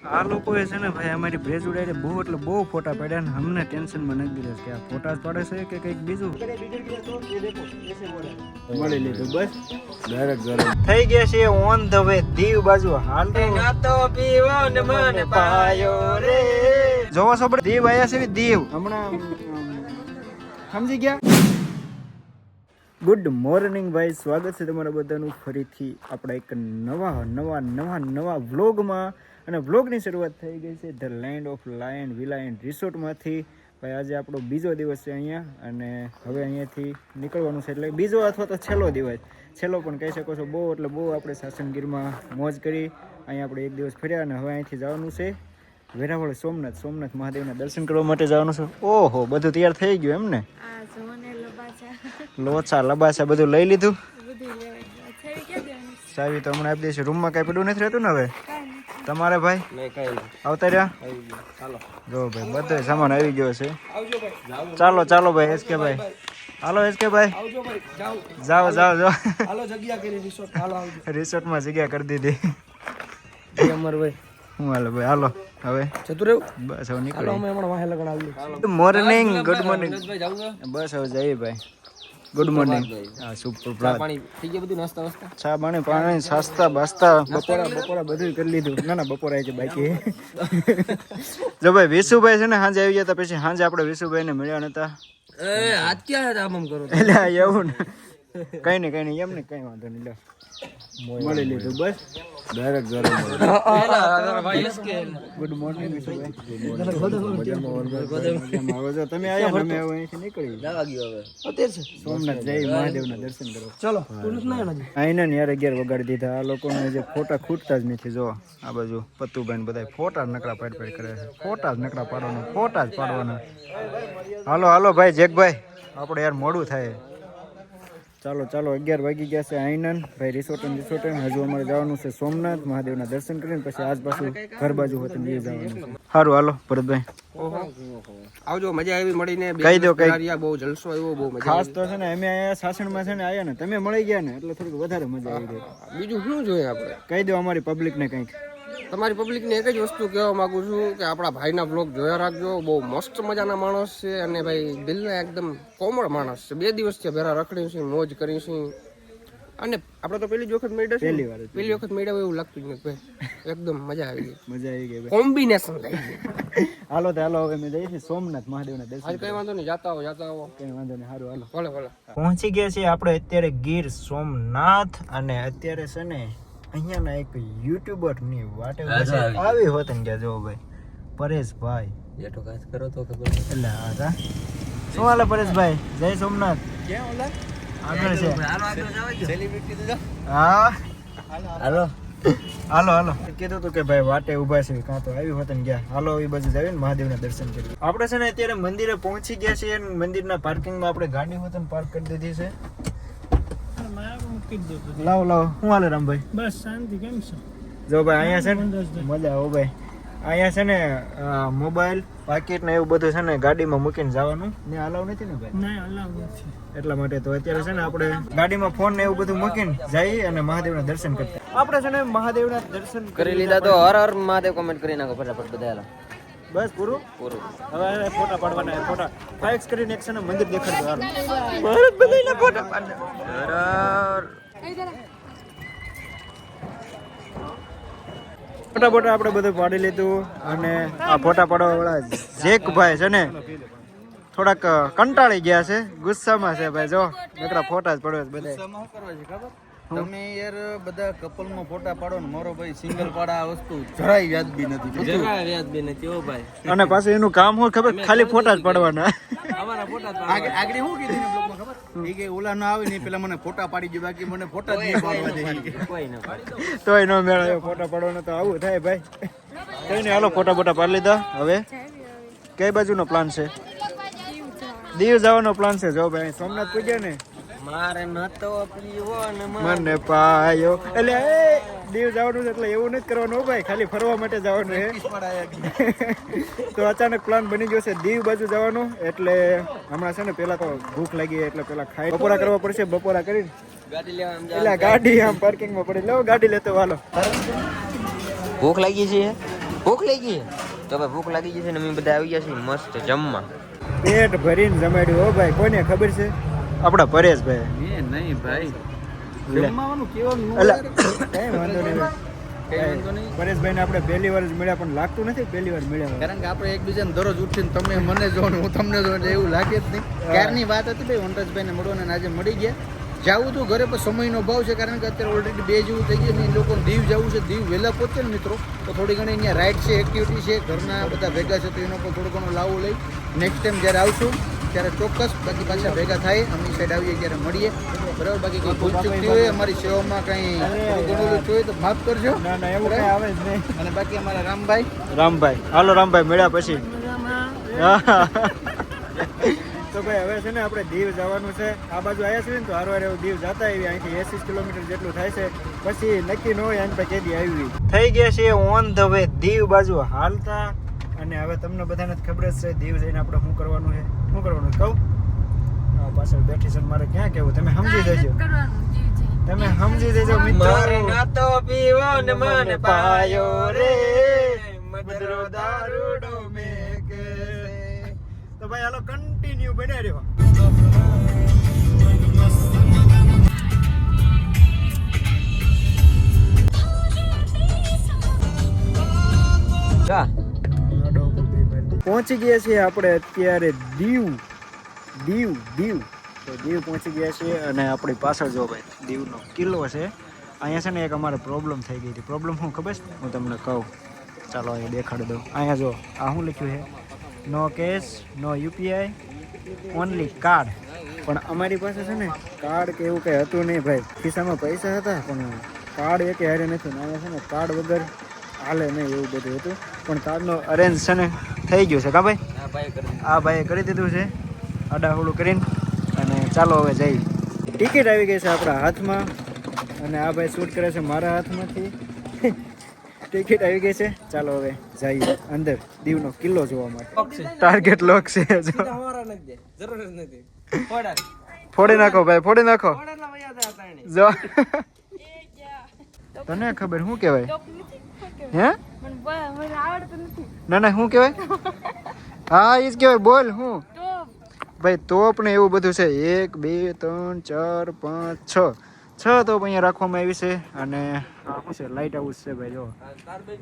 આ લોકોએ છે ને ભાઈ અમારી ભેજ ઉડાડી બહુ એટલે બહુ ફોટા પાડ્યા ને અમને ટેન્શનમાં નાખી દીધા કે આ ફોટા જ પાડે છે કે કંઈક બીજું? મળી લીધું બસ. ડાયરેક્ટ ઘરે. થઈ ગયા છે ઓન ધ વે દીવ બાજુ. હાલ. તો પીવો ને મન પાયો રે. જોવો છો આપણે દીવ આયા છે દીવ? હમણાં સમજી ગયા? ગુડ મોર્નિંગ ભાઈ. સ્વાગત છે તમારા બધાનું ફરીથી આપણા એક નવા નવા નવા નવા વ્લોગમાં અને વ્લોગની શરૂઆત થઈ ગઈ છે the land of lion villa and રિસોર્ટમાંથી ભાઈ આજે આપણો બીજો દિવસ છે અહીંયા અને હવે અહીંયાથી નીકળવાનું છે એટલે બીજો અથવા તો છેલ્લો દિવસ. છેલ્લો પણ કહી શકો છો બહુ એટલે બહુ આપણે સાસનગીરમાં મોજ કરી. અહીંયા આપણે એક દિવસ ફર્યા અને હવે અહીંથી જવાનું છે વેરાવળ સોમનાથ. સોમનાથ મહાદેવના દર્શન કરવા માટે જવાનું છે. ઓહો બધું તૈયાર થઈ ગયું એમ ને? લોચા લબાસા બધું લઈ લીધું? ચાવી તો હમણાં આપી દઈશું. રૂમમાં કાંઈ પડ્યું નથી રહેતું ને હવે? તમારે ભાઈ? આવતા રહ્યા? જો ભાઈ બધો સામાન આવી ગયો છે. ચાલો ચાલો ભાઈ એસકે ભાઈ. હાલો એસકે ભાઈ. ભાઈ. જાઓ. જાઓ જાઓ રિસોર્ટમાં જગ્યા કરી દીધી. અમર ભાઈ. હું હાલો ભાઈ હાલો. હવે? જતું રહેવું? બસ હવે નીકળી મોર્નિંગ ગુડ મોર્નિંગ બસ હવે જઈએ ભાઈ. ગુડ મોર્નિંગ હા સુપ્રભાત પાણી થઈ ગયા બધું નાસ્તા વાસ્તા? ચા પાણી પાણી સાસ્તા બાસ્તા બપોરા બપોરા બધું કરી લીધું. ના ના બપોરા છે બાકી જો ભાઈ વિશુભાઈ છે ને સાંજે આવી ગયા હતા પછી સાંજે આપણે વિશુભાઈ ને મળ્યા નતા. એ હાથ ક્યાં આમ કરો? એટલે એવું ને કઈ નહીં કઈ નહીં એમ ને કઈ વાંધો નહીં લે મળી લીધું બસ. ડાયરેક્ટ ઘરે ગુડ મોર્નિંગ વિશુભાઈ તમે આવ્યા અમે અહીંથી નીકળી જવા ગયો હવે. અત્યારે છે. સોમનાથ જઈ મહાદેવના દર્શન કરો. ચલો આઈને ને યાર અગિયાર વગાડી દીધા. આ લોકોને જે ફોટા ખૂટતા જ નથી જો. આ બાજુ પત્તુભાઈ બધા ફોટા જ નકરા પાડ પાડ કરે. છે ફોટા જ નકરા પાડવાના ફોટા જ પાડવાના. હાલો હાલો ભાઈ જેકભાઈ આપણે યાર મોડું થાય. ચાલો ચાલો અગિયાર વાગી ગયા છે આઈનન ભાઈ રિસોર્ટ રિસોર્ટ હજુ અમારે જવાનું છે સોમનાથ. મહાદેવના દર્શન કરીને પછી આજ પાછું ઘર બાજુ હોતું લઈ જવાનું. સારું હાલો ભરતભાઈ. ઓહો. આવજો મજા આવી મળીને. કહી દો, કઈ બહુ જલસો આવ્યો બહુ મજા ખાસ તો છે ને અમે અહીંયા સાસણમાં છે ને આવ્યા ને તમે મળી ગયા ને એટલે થોડીક વધારે મજા આવી ગઈ. બીજું શું જોઈએ આપણે? કહી દો અમારી પબ્લિકને કંઈક. તમારી પબ્લિકને એક જ વસ્તુ કહેવા માંગુ છું કે આપણા ભાઈના બ્લોગ જોયા રાખજો. બહુ મસ્ત મજાના માણસ છે અને ભાઈ દિલના એકદમ કોમળ માણસ છે. બે દિવસ છે ભેરા રખડી છે મોજ કરી છે. અને આપણે તો પેલી જ વખત મેળ્યા છે પહેલી વાર પહેલી વખત મળ્યા એવું લાગતું જ નથી ભાઈ. એકદમ મજા આવી ગઈ. મજા આવી ગઈ ભાઈ. કોમ્બિનેશન થઈ ગયું હાલો તો હાલો હવે મેં જઈએ છીએ સોમનાથ મહાદેવના દર્શન આજ કઈ વાંધો નહીં જાતા આવો જાતા આવો. કઈ વાંધો નહીં સારું હાલો. ભલે ભલે. પહોંચી ગયા છીએ આપણે અત્યારે ગીર સોમનાથ અને અત્યારે છે ને અહીંયાના એક યુટ્યુબરની વાટે આવી હોત ને ગયા જો ભાઈ પરેશભાઈ. જેઠો કાચ કરો તો ખબર એટલે આ શું હાલે પરેશભાઈ? જય સોમનાથ. આગળ છે. હા. હાલો. હાલો હાલો. કીધું હતું કે ભાઈ વાટે ઊભા છે કાં તો આવી હોત ને ગયા હાલો એ બાજુ જાવી ને મહાદેવના દર્શન કરી આપણે છે ને અત્યારે મંદિરે પહોંચી ગયા છીએ અને મંદિરના પાર્કિંગમાં આપણે ગાડી હોત પાર્ક કરી દીધી છે. લાવો લાવો. શું હાલે રામભાઈ? બસ શાંતિ કેમ છો? જો ભાઈ અહીંયા છે ને? મજા આવો ભાઈ. અહીંયા છે ને મોબાઈલ પાકીટ ને એવું બધું છે ને ગાડીમાં મૂકીને જવાનું. ને અલાવ નથી ને ભાઈ? ના અલાવ નથી. એટલા માટે તો અત્યારે છે ને આપણે ગાડીમાં ફોન ને એવું બધું મૂકીને જઈએ અને મહાદેવના દર્શન કરતા. આપણે છે ને મહાદેવના દર્શન કરી લીધા તો હર હર મહાદેવ કોમેન્ટ કરી નાખો ફટાફટ બધા બસ પૂરું? પૂરું. હવે ફોટા પાડવાના છે, ફોટા. ફાઇક્સ કરીને એક છે ને મંદિર દેખાડતો હારું. ભારત બધાયના ફોટા પાડ. ફોટા ફોટા આપણે બધું પાડી લીધું અને આ ફોટા પાડવા વાળા જેકભાઈ છે ને થોડાક કંટાળી ગયા છે. ગુસ્સામાં છે ભાઈ જો. નકરા ફોટા જ પડે બધા શું કરવા છે ખબર? તમે યાર બધા કપલમાં ફોટા પાડો ને મારો ભાઈ સિંગલ પાડા આ વસ્તુ જરાય વ્યાજબી નથી. બધું વ્યાજબી નથી ઓ ભાઈ. અને પાછું એનું કામ હોય ખબર? ખાલી ફોટા જ પાડવાના. અમારા ફોટા આગળ શું કીધું બ્લોગમાં ખબર? એ કે ઓલા ના આવે ને પેલા મને ફોટા પાડી દે બાકી મને ફોટા જ નહીં પાડવા દે. ના તોય ન મેળાયો ફોટા પાડવાનો તો આવું થાય ભાઈ. કઈ નહીં હાલો ફોટા ફોટા પાડી લીધા હવે? કઈ બાજુનો પ્લાન છે? દીવ જવાનો પ્લાન છે જો ભાઈ સોમનાથ પૂજ્યા ને? મારે નતો પીવો ને મને પાયો. એટલે એ દીવ જવાનું છે એટલે એવું નથી કરવાનું હો ભાઈ ખાલી ફરવા માટે જવાનું છે. તો અચાનક પ્લાન બની ગયો છે દીવ બાજુ જવાનું એટલે હમણાં છે ને પેલા તો ભૂખ લાગી એટલે પેલા ખાઈ બપોરા કરવા પડશે બપોરા કરીને. ગાડી એટલે ગાડી આમ પાર્કિંગમાં પડી. લો ગાડી લેતો વાલો ભૂખ લાગી છે? ભૂખ લાગી? તો ભાઈ ભૂખ લાગી જશે ને અમે બધા આવી ગયા છીએ મસ્ત જમવા. પેટ ભરીને જમાડ્યું હો ભાઈ કોને ખબર છે? આપણા પરેશભાઈ. એ નહીં ભાઈ. જમવાનું કેવાનું કઈ વાંધો નહીં કઈ વાંધો નહીં. પરેશભાઈ ને આપણે પહેલી વાર જ મળ્યા પણ લાગતું નથી પહેલી વાર મળ્યા કારણ કે આપણે એકબીજાને દરરોજ ઉઠીને તમે મને જો હું તમને જો એટલે એવું લાગે જ નહીં. ક્યારની વાત હતી ભાઈ? વનરાજભાઈ ને આજે મળી ગયા. જાવું તો ઘરે પણ સમયનો ભાવ છે કારણ કે અત્યારે ઓલરેડી બે જેવું થઈ ગયું ને એ લોકોને દીવ જવું છે દીવ વહેલા પહોંચે ને મિત્રો. તો થોડી ઘણી અહીંયા રાઇડ છે એક્ટિવિટી છે ઘરના બધા ભેગા છે તો એનો પણ થોડો ઘણો લાવો લઈ. નેક્સ્ટ ટાઈમ જ્યારે આવશું ત્યારે ચોક્કસ બાકી પાછા ભેગા થાય અમે સાઈડ આવીએ ત્યારે મળીએ. બરાબર? બાકી કંઈ ભૂલ ચૂકતી હોય અમારી સેવામાં કંઈ ઘણું હોય તો માફ કરજો. ના ના એવું કઈ આવે જ નહીં. અને બાકી અમારા રામભાઈ? રામભાઈ. હાલો રામભાઈ મળ્યા પછી. તો ભાઈ હવે છે ને આપણે દીવ જવાનું છે. આ બાજુ આવ્યા છીએ ને તો હારવાર એવું દીવ જતા આવી અહીંથી એસી કિલોમીટર જેટલું થાય છે. પછી નક્કી ન હોય એની પાસે કેદી આવી. થઈ ગયા છે ઓન ધ વે દીવ બાજુ હાલતા. અને હવે તમને બધાને જ ખબર જ છે દીવ જઈને આપણે શું કરવાનું છે? શું કરવાનું? કહું? પાછળ બેઠી છે મારે ક્યાં કેવું તમે સમજી જજો છે તમે સમજી જજો મિત્રો. તો પીવો ને મન પાયો રે. મદરો દારૂડો મેકે. તો ભાઈ હાલો કન્ટિન્યુ બન્યા રહ્યો. પહોંચી ગયા છીએ આપણે અત્યારે દીવ. દીવ દીવ. તો દીવ પહોંચી ગયા છીએ અને આપણી પાછળ જો ભાઈ, દીવનો કિલ્લો છે. અહીંયા છે ને એક અમારે પ્રોબ્લેમ થઈ ગઈ હતી. પ્રોબ્લેમ શું ખબર છે? હું તમને કહું. ચાલો અહીંયા દેખાડી દઉં. અહીંયા જો, આ શું લખ્યું છે? No cash no UPI only card પણ અમારી પાસે છે ને કાર્ડ કે એવું કંઈ હતું નહીં ભાઈ. ખિસ્સામાં પૈસા હતા, પણ કાર્ડ એકે હારે નથી. ને અહીંયા છે ને કાર્ડ વગર હાલે નહીં એવું બધું હતું. પણ કાર્ડનો અરેન્જ છે ને થઈ ગયું છે કા ભાઈ? આ ભાઈએ કરી દીધું. છે. અડાહુડું કરીને અને ચાલો હવે જઈ. ટિકિટ આવી ગઈ છે આપણા હાથમાં. અને આ ભાઈ શૂટ કરે છે મારા હાથમાંથી. ટિકિટ આવી ગઈ છે. ચાલો હવે જઈએ અંદર. દીવનો કિલ્લો જોવા માટે. ટાર્ગેટ લોક છે જો ફોડી. નાખો ભાઈ ફોડી નાખો. જો. તને ખબર શું કહેવાય? હે? ના ના શું કહેવાય? હા એ જ કહેવાય બોલ હું ભાઈ તોપ ને એવું બધું છે. એક બે ત્રણ ચાર પાંચ છ. છ તોપ અહીંયા રાખવામાં આવી છે અને શું છે? લાઇટ હાઉસ છે ભાઈ જો.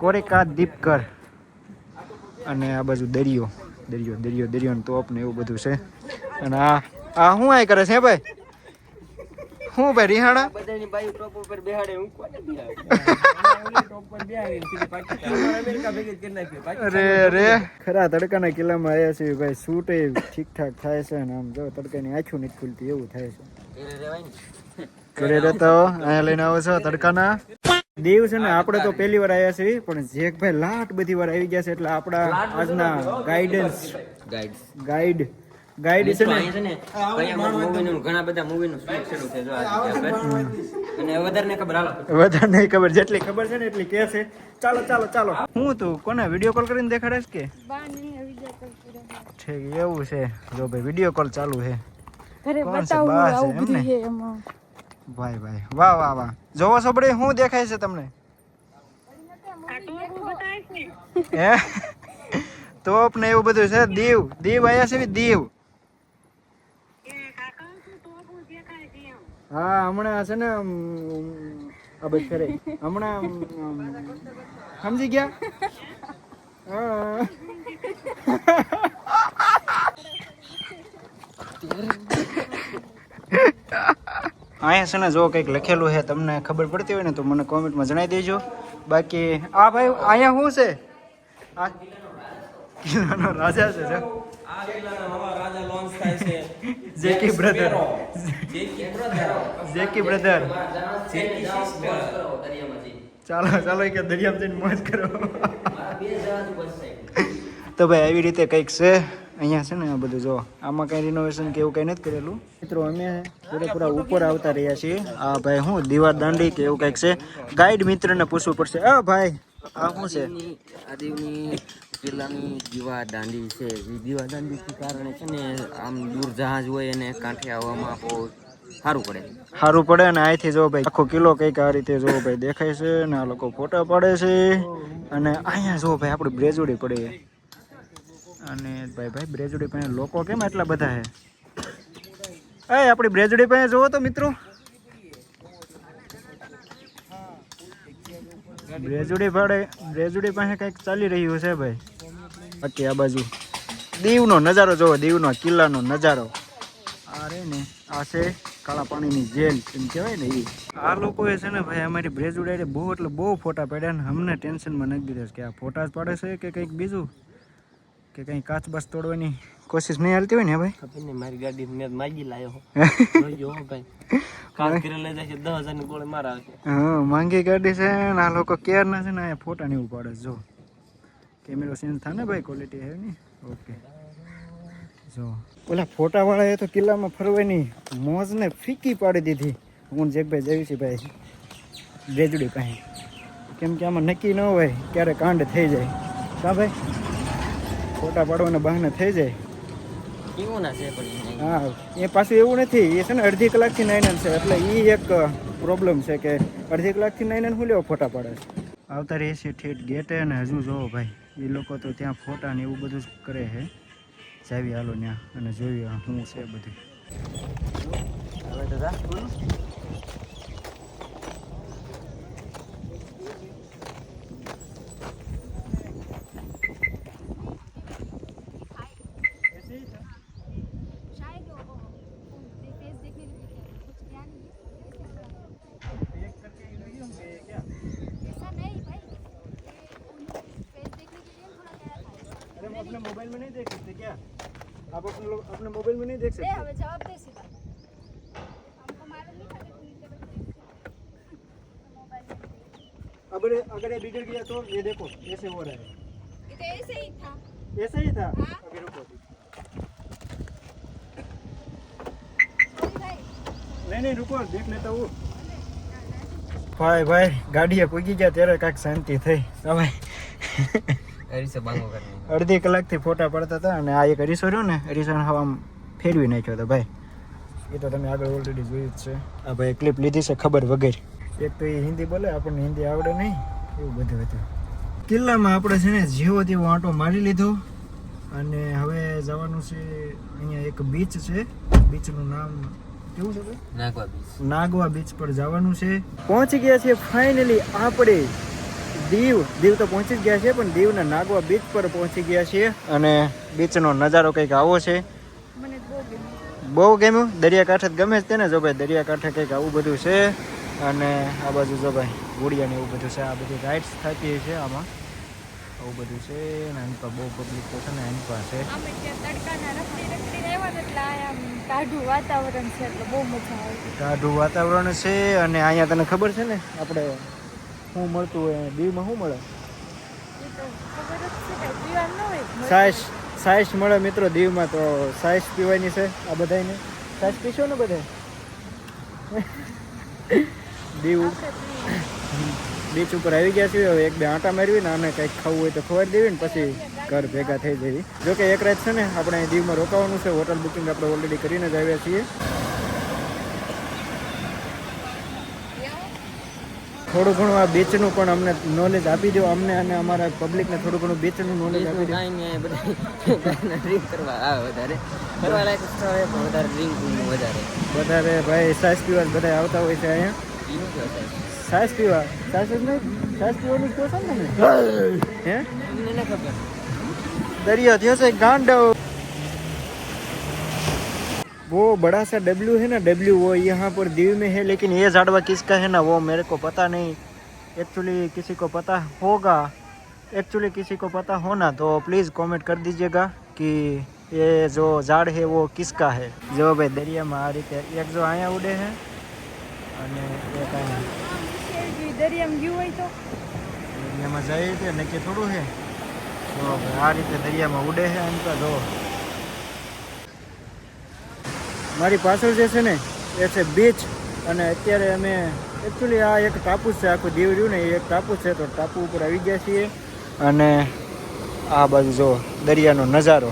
કોરેકા દીપકર. અને આ બાજુ દરિયો. દરિયો દરિયો દરિયો તોપ ને એવું બધું છે. અને આ આ શું આ કરે છે ભાઈ? શું ભાઈ રિહાણા? બધાની બાઈ ટોપ ઉપર બેહાડે હું કોને અરે રે ખરા તડકાના કિલ્લામાં આવ્યા છીએ ભાઈ શૂટ ઠીકઠાક થાય છે અને આમ જો તડકાની આંખું નથી ખુલતી એવું થાય છે. ઘરે રહેતો અહીંયા લઈને આવો છો તડકાના. દેવ છે ને આપણે તો પહેલી વાર આવ્યા છીએ પણ જેકભાઈ લાટ બધી વાર આવી ગયા છે એટલે આપણા આજના ગાઈડન્સ ગાઈડ ગાઈડ ગાઈડ છે ને? ને ઘણા બધા મૂવીનું શૂટ શરૂ છે જો અને વધારે ખબર હાલો. વધારે નહીં ખબર જેટલી ખબર છે ને એટલી કે છે. ચાલો ચાલો ચાલો. હું તું કોને વીડિયો કોલ કરીને દેખાડે કે. ઠીક એવું છે. જો ભાઈ વીડિયો કોલ ચાલુ છે. ઘરે બતાવું આવું બધું છે એમાં. ભાઈ ભાઈ. વાહ વાહ વાહ. જોવો સોબડે શું દેખાય છે તમને? હે તોપ ને એવું બધું છે દીવ. દીવ આયા છે દીવ. હા, હમણાં છે ને આ બસ ફેરે હમણાં સમજી ગયા? અહીંયા છે ને, જો કંઈક લખેલું છે, તમને ખબર પડતી હોય ને, તો મને કોમેન્ટમાં જણાવી દેજો. બાકી, આ ભાઈ, અહીંયા શું છે? આ કિલ્લાનો રાજા છે જેકી બ્રધર જેકી બ્રધર ચાલો ચાલો કે દરિયામાં જઈને મોજ કરો. તો ભાઈ આવી રીતે કંઈક છે. અહીંયા છે ને આ બધું જો. આમાં કઈ રિનોવેશન કે એવું કઈ નથી કરેલું. મિત્રો અમે પૂરેપૂરા ઉપર આવતા રહ્યા છીએ. આ ભાઈ શું દીવાર દાંડી કે એવું કંઈક છે. ગાઈડ મિત્રને પૂછવું પડશે. આ ભાઈ આ શું છે? આ દેવની કિલ્લાની દીવા દાંડી છે. એ દીવા દાંડી કારણે છે ને આમ દૂર જહાજ હોય અને કાંઠે આવવામાં બહુ સારું પડે. સારું પડે ને અહીંથી જો ભાઈ આખો કિલો કંઈક આ રીતે જો ભાઈ દેખાય છે ને આ લોકો ફોટા પાડે છે. અને અહીંયા જો ભાઈ આપણી બ્રેજોડી પડે અને ભાઈ ભાઈ બ્રેજોડી પાસે લોકો કેમ એટલા બધા છે? એ આપણી બ્રેજોડી પાસે જોવો તો મિત્રો. બ્રેજુડી પાડે. રેજુડી પાસે કંઈક ચાલી રહ્યું છે ભાઈ. બાકી આ બાજુ દીવનો નજારો જોવો દીવનો કિલ્લાનો નજારો. આ રે ને આ છે કાળા પાણીની જેલ એમ કહેવાય ને એ આ લોકોએ છે ને ભાઈ અમારી બ્રેજ ઉડાડે બહુ એટલે બહુ ફોટા પાડ્યા ને અમને ટેન્શનમાં નથી દીધા કે આ ફોટા જ પાડે છે કે કંઈક બીજું? કે કંઈ કાચ બસ તોડવાની કોશિશ નહીં હાલતી હોય ને ભાઈ? ખબર નહીં મારી ગાડી મેં માગી લાયો. હો ભાઈ. કાલ જાય છે દસ હજારની ગોળી મારા હા માંગી ગાડી છે ને આ લોકો કેર ના છે ને અહીંયા ફોટા નહીં ઉપાડે જો. કેમેરો ચેન્જ થાય ને ભાઈ ક્વોલિટી હે ને ઓકે. જો. ઓલા ફોટાવાળાએ તો કિલ્લામાં ફરવાની મોજને ફીકી પાડી દીધી. હું જગભાઈ જઈ છું ભાઈ. બેજડી પાસે. કેમ કે આમાં નક્કી ન હોય ક્યારે કાંડ થઈ જાય. કા ભાઈ? ફોટા પાડવાના બહાને થઈ જાય. એવું ના છે પણ હા એ પાછું એવું નથી એ છે ને અડધી કલાકથી નાઈન છે એટલે એ એક પ્રોબ્લેમ છે કે અડધી કલાકથી નાઈને શું લેવો ફોટા પાડે છે? આવતા રહે છે ઠેઠ ગેટે અને હજુ જોવો ભાઈ. એ લોકો તો ત્યાં ફોટા ને એવું બધું જ કરે છે. જાવી હાલો ત્યાં અને જોઈએ આ શું છે બધું. હવે તો अपने मोबाइल में नहीं देख सकते क्या आप अपने लोग अपने मोबाइल में नहीं देख दे सकते हमें जवाब दे सीधा हमको मालूम नहीं था कि तू इतने बजे मोबाइल में अगर अगर ये बिगड़ गया तो ये देखो ऐसे हो रहा है ये तो ऐसे ही था ऐसा ही था हाँ। अभी रुको सॉरी भाई નહીં નહીં રૂકો દેખ લેતા હું ભાઈ ભાઈ ગાડીએ પૂગી ગયા ત્યારે કાંઈક શાંતિ થઈ હવે અરીસે બાંગો કરી અડધી કલાકથી ફોટા પડતા હતા અને આ એક અરીસો રહ્યો ને અરીસાને હવા ફેરવી નાખ્યો હતો ભાઈ. એ તો તમે આગળ ઓલરેડી જોયું જ છે. આ ભાઈ ક્લિપ લીધી છે ખબર વગર. એક તો એ હિન્દી બોલે આપણને હિન્દી આવડે નહીં એવું બધું હતું. કિલ્લામાં આપણે છે ને જેવો તેવો આંટો મારી લીધો. અને હવે જવાનું છે અહીંયા એક બીચ છે. બીચનું નામ કેવું છે નાગવા બીચ નાગવા બીચ પર જવાનું છે. પહોંચી ગયા છે ફાઇનલી આપણે. દીવ દીવ તો પહોંચી જ ગયા છે પણ દીવના નાગવા બીચ પર પહોંચી ગયા છીએ અને બીચનો નજારો કંઈક આવો છે. બહુ ગમ્યું. દરિયાકાંઠે ગમે જ તેને? જો ભાઈ દરિયાકાંઠે કંઈક આવું બધું છે અને આ બાજુ જો ભાઈ ઘોડિયા ને એવું બધું છે આ બધી રાઇડ્સ થતી છે આમાં. આવું બધું છે અને આની પર બહુ પબ્લિક તો છે ને આની પાસે ટાઢું વાતાવરણ છે એટલે બહુ મજા આવે ટાઢું વાતાવરણ છે અને અહીંયા તને ખબર છે ને આપણે શું મળતું હોય દીવમાં શું મળે? સાઈસ સાઈસ મળે મિત્રો દીવમાં તો સાઈસ પીવાની છે આ બધાને સાઈસ પીશો ને બધે દીવ બીચ ઉપર આવી ગયા છીએ હવે એક બે આંટા મારવી ને અને કંઈક ખાવું હોય તો ખવાડી દેવી ને પછી ઘર ભેગા થઈ જવી જોકે એક રાત છે ને આપણે દીવમાં રોકાવાનું છે હોટલ બુકિંગ આપણે ઓલરેડી કરીને જ આવ્યા છીએ. થોડું ઘણું આ બેચનું પણ અમને નોલેજ આપી દો અમને અને અમારા પબ્લિકને થોડું ઘણું બેચનું નોલેજ આપી દો કાંઈ બધા ડ્રિંક કરવા આવે વધારે. ફરવા લાયક સ્થળ વધારે ડ્રિંક વધારે. વધારે ભાઈ સાસ પીવા બધા આવતા હોય છે અહીંયા. સાસ. પીવા? સાસ નહીં? સાસ પીવાનું કહો છો ને હે. ખબર. દરિયો થયો છે ગાંડો वो बड़ा सा डब्ल्यू है ना डब्ल्यू वो यहाँ पर दीव में है लेकिन ये झाड़वा किसका है ना वो मेरे को पता नहीं एक्चुअली किसी को पता होगा एक्चुअली किसी को पता होना तो प्लीज़ कमेंट कर दीजिएगा कि ये जो झाड़ है वो किसका है जो भाई દરિયામાં આ રીતે એક જો અહીંયા ઉડે છે અને એક અહીંયા શેરજી દરિયામાં ગયું હોય તો દરિયામાં જાય છે નક્કી થોડું છે તો ભાઈ આ રીતે દરિયામાં ઉડે છે એમ તો જો મારી પાછળ જે છે ને, એ છે બીચ અને અત્યારે અમે એકચ્યુઅલી આ એક ટાપુ છે, આખું દીવ રહ્યું ને એ એક ટાપુ છે, તો ટાપુ ઉપર આવી ગયા છીએ. અને આ બાજુ જો દરિયાનો નજારો.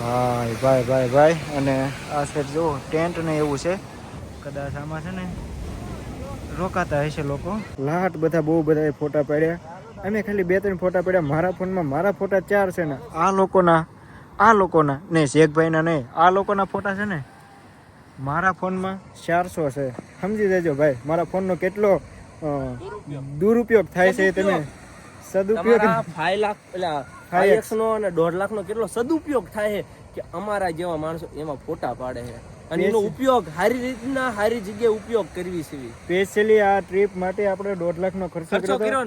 ભાઈ ભાઈ ભાઈ ભાઈ. અને આ સાઈડ જો ટેન્ટ ને એવું છે. કદાચ આમાં છે ને રોકાતા હશે લોકો. લાટ બધા બહુ બધા ફોટા પાડ્યા. અમે ખાલી બે ત્રણ ફોટા પાડ્યા. મારા ફોનમાં મારા ફોટા ચાર છે ને. આ લોકોના આ લોકોના નહીં શેખભાઈના નહીં આ લોકોના ફોટા છે ને? મારા ફોનમાં ચારસો છે. સમજી દેજો ભાઈ મારા ફોનનો કેટલો દુરુપયોગ થાય છે તમે સદુપયોગ ફાઈવ લાખ એક્સ નો અને દોઢ લાખ નો કેટલો સદુપયોગ થાય છે કે અમારા જેવા માણસો એમાં ફોટા પાડે છે. અને એનો ઉપયોગ સારી રીતના સારી જગ્યાએ ઉપયોગ કરવી છે. સ્પેશિયલી આ ટ્રીપ માટે આપણે દોઢ લાખનો ખર્ચો ખર્ચો કર્યો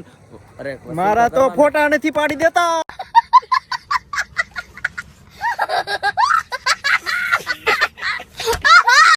અરે મારા તો ફોટા નથી પાડી દેતા!